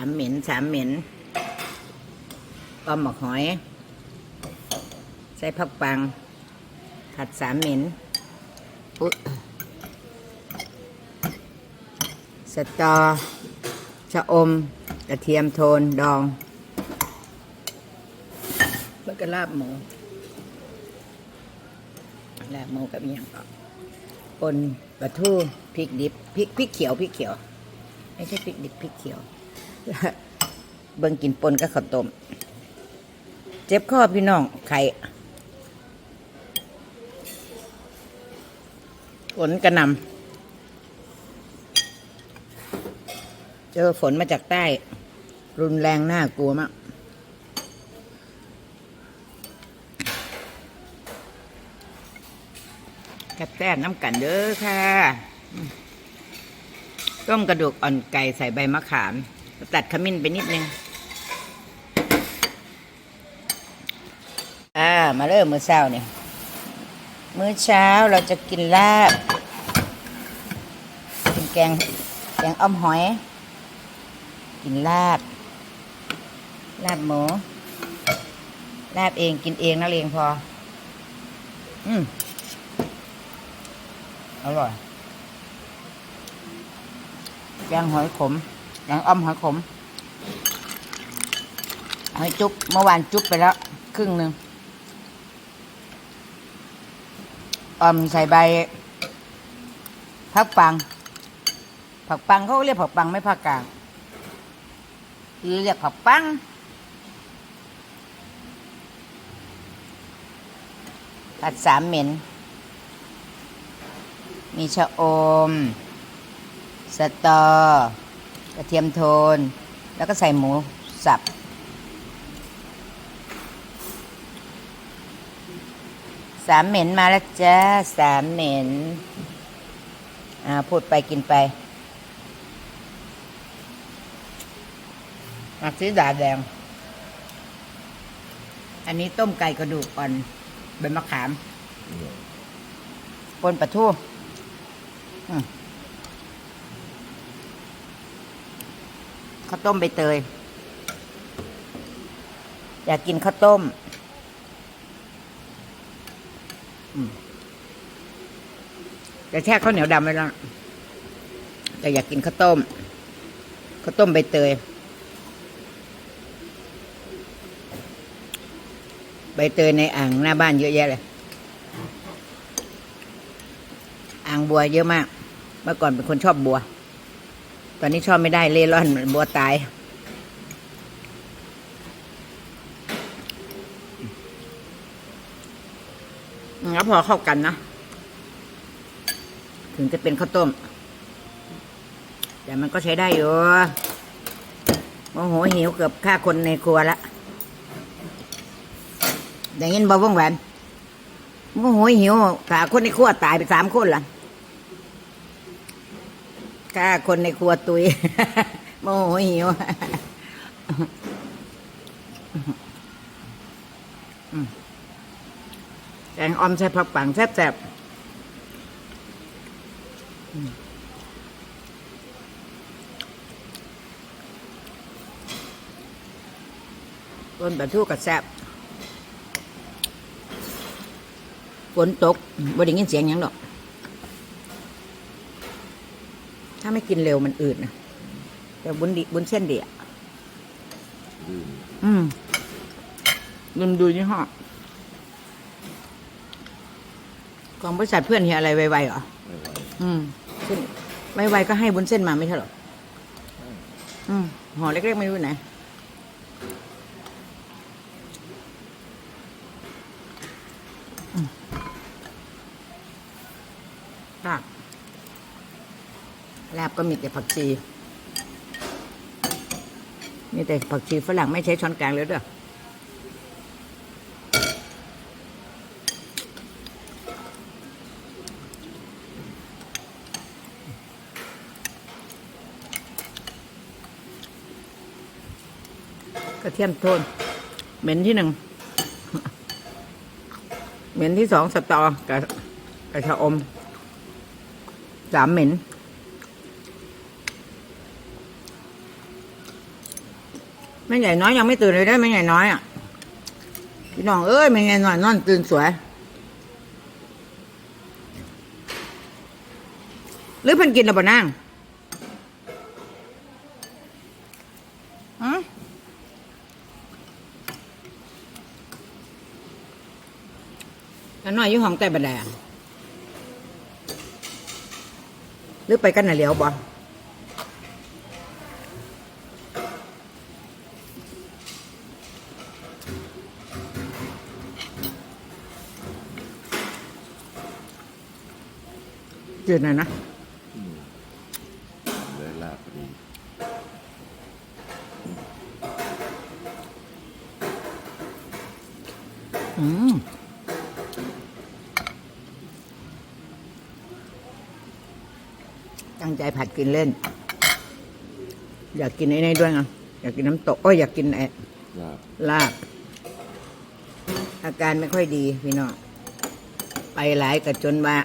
ามเหม็นสามเหม็นอมหมกหอย ใส่ผักปัง ผัดสามเหม็นอุ๊ยสตอ ชะอม กระเทียมโทนดอง แล้วก็ลาบหมู ลาบหมูกับอย่างก็ปนปลาทูพริกดิบพริกพริกเขียวพริกเขียว ไม่ใช่พริกดิบพริกเขียว เบิ่งกินปนกับข้าวต้ม เจ็บข้อพี่น้อง ไข่ฝนกระหนำเจอฝนมาจากใต้ รุนแรงน่ากลัวมากกระแต้น้ำกันเด้อค่ะ ต้มกระดูกอ่อนไก่ใส่ใบมะขาม ตัดขมิ้นไปนิดนึงอ่ามาเริ่มมื้อเช้าเนี่ยมื้อเช้าเราจะกินลาบกินแกงแกงอ้อมหอย กินลาบ ลาบหมูลาบเองกินเองนักเลงพอ อืมอร่อยแกงหอยขม แกงอ้อมหอยขมหอยจุ๊บเมื่อวานจุ๊บไปแล้ว ครึ่งหนึ่งอ่อมใส่ใบผักปัง ผักปังเขาเรียกผักปังไม่ผักกาดเรียกผักปังผัดสามเหม็น มีชะอม สตอ กระเทียมโทน แล้วก็ใส่หมูสับ สามเหม็นมาแล้วจ้าสามเหม็น อ่า พูดไปกินไปมักซีดาแดง อันนี้ต้มไก่กระดูกอ่อนใบมะขามปนปลาทูอืม ข้าวต้มใบเตย อยากกินข้าวต้มอืมแต่แช่ข้าวเหนียวดำไว้แล้วแต่อยากกินข้าวต้มข้าวต้มใบเตย ใบเตยในอ่างหน้าบ้านเยอะแยะเลย อ่างบัวเยอะมาก เมื่อก่อนเป็นคนชอบบัว ตอนนี้ชอบไม่ได้เล่ร่อนเหมือนบัวตาย งั้นพอเข้ากันนะ ถึงจะเป็นข้าวต้ม แต่มันก็ใช้ได้อยู่โมโห หิวเกือบฆ่าคนในครัวละอย่างนี้บ่ว่องแหวนโมโห หิวฆ่าคนในครัวตายไปสามคนละ ฆ่าคนในครัวตุย โมโหหิวแกงออมใส่ผักปังแซ่บๆต้นปลาทูกับแซ่บฝนตกบ่ได้ยินเสียงยังดอก ถ้าไม่กินเร็วมันอืดนะแต่บุญดีบุญเส้นดีอะอืมลืมดูยี่ห้อของบริษัทเพื่อนเฮียอะไรไวๆเหรอไม่ไหวอืมเส้นไวๆก็ให้บุญเส้นมาไม่ใช่เหรออืมห่อเล็กๆไม่รู้ไหนอืมลาบ ลาบก็มีแต่ผักชี มีแต่ผักชีฝรั่งไม่ใช้ช้อนกลางเลยเด้อกระเทียมโทน เหม็นที่หนึ่ง เหม็นที่สองสตอกับกับชะอม สามเหม็น แม่ใหญ่น้อยยังไม่ตื่นเลยได้แม่ใหญ่น้อยอะพี่น้องเอ้ยแม่ใหญ่น้อยนอนตื่นสวย หรือเพิ่นกินแล้วบ่นางอันน้อยอยู่ห้องใต้บันไดหรือไปกันน่ะเหลียวบ่ จืดหน่อยนะเลยลาบพอดีอืมตั้งใจผัดกินเล่น อยากกินไอ้นี่ด้วยไงอยากกินน้ำตกโอ้ยอยากกินไอ้ลาบลาบ อาการไม่ค่อยดีพี่น้องไปหลายกับจนว่า